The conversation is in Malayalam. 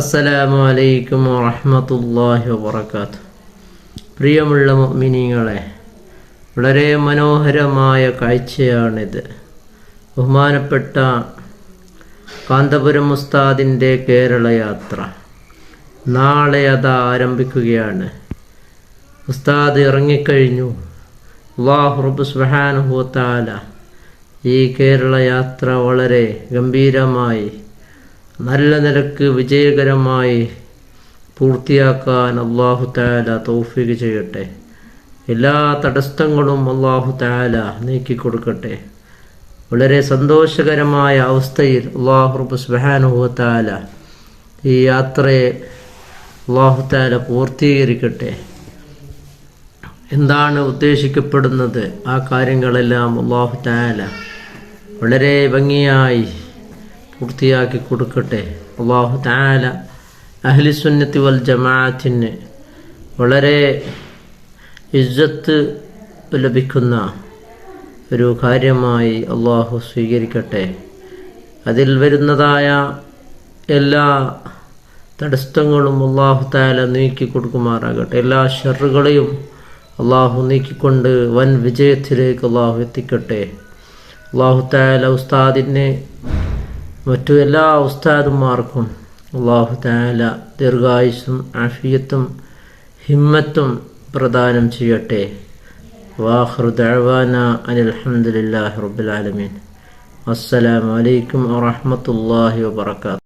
അസ്സലാമു അലൈക്കും വറഹ്മത്തുള്ളാഹി വബറകാത്ത് പ്രിയമുള്ള മുഅ്മിനീങ്ങളെ വളരെ മനോഹരമായ കാഴ്ചയാണിത്. ബഹുമാനപ്പെട്ട കാന്തപുരം ഉസ്താദിന്റെ കേരളയാത്ര. നാളെ അത് ആരംഭിക്കുകയാണ്. ഉസ്താദ് ഇറങ്ങിക്കഴിഞ്ഞു. വ തആല ഈ കേരളയാത്ര വളരെ ഗംഭീരമായി നല്ല നിലയ്ക്ക് വിജയകരമായി പൂർത്തിയാക്കാൻ അള്ളാഹു താല തൗഫീഖ് ചെയ്യട്ടെ. എല്ലാ തടസ്സങ്ങളും അള്ളാഹു താല നീക്കി കൊടുക്കട്ടെ വളരെ സന്തോഷകരമായ അവസ്ഥയിൽ അള്ളാഹു റബ്ബ് സുബ്ഹാനഹു വ തആല ഈ യാത്രയെ അള്ളാഹു താല പൂർത്തീകരിക്കട്ടെ. എന്താണ് ഉദ്ദേശിക്കപ്പെടുന്നത്? ആ കാര്യങ്ങളെല്ലാം അള്ളാഹു താല വളരെ ഭംഗിയായി പൂർത്തിയാക്കി കൊടുക്കട്ടെ. അള്ളാഹു താല അഹ്ലിസുന്നത്തി വൽ ജമാഅത്തിന് വളരെ ഇജ്ജത്ത് ലഭിക്കുന്ന ഒരു കാര്യമായി അള്ളാഹു സ്വീകരിക്കട്ടെ. അതിൽ വരുന്നതായ എല്ലാ തടസ്സങ്ങളും അള്ളാഹു താല നീക്കി കൊടുക്കുമാറാകട്ടെ. എല്ലാ ഷെറുകളെയും അള്ളാഹു നീക്കിക്കൊണ്ട് വൻ വിജയത്തിലേക്ക് അള്ളാഹു എത്തിക്കട്ടെ. അള്ളാഹു താല ഉസ്താദിനെ മറ്റു എല്ലാ ഉസ്താദുമാർക്കും അള്ളാഹു താല ദീർഘായുസും ആഫിയത്തും ഹിമ്മത്തും പ്രദാനം ചെയ്യട്ടെ. വാഹൃദാന ദഅവാന റബുലാലമീൻ അസ്സലാമലൈക്കും വറഹ്മത്തുള്ളാഹി വബറകാതുഹു.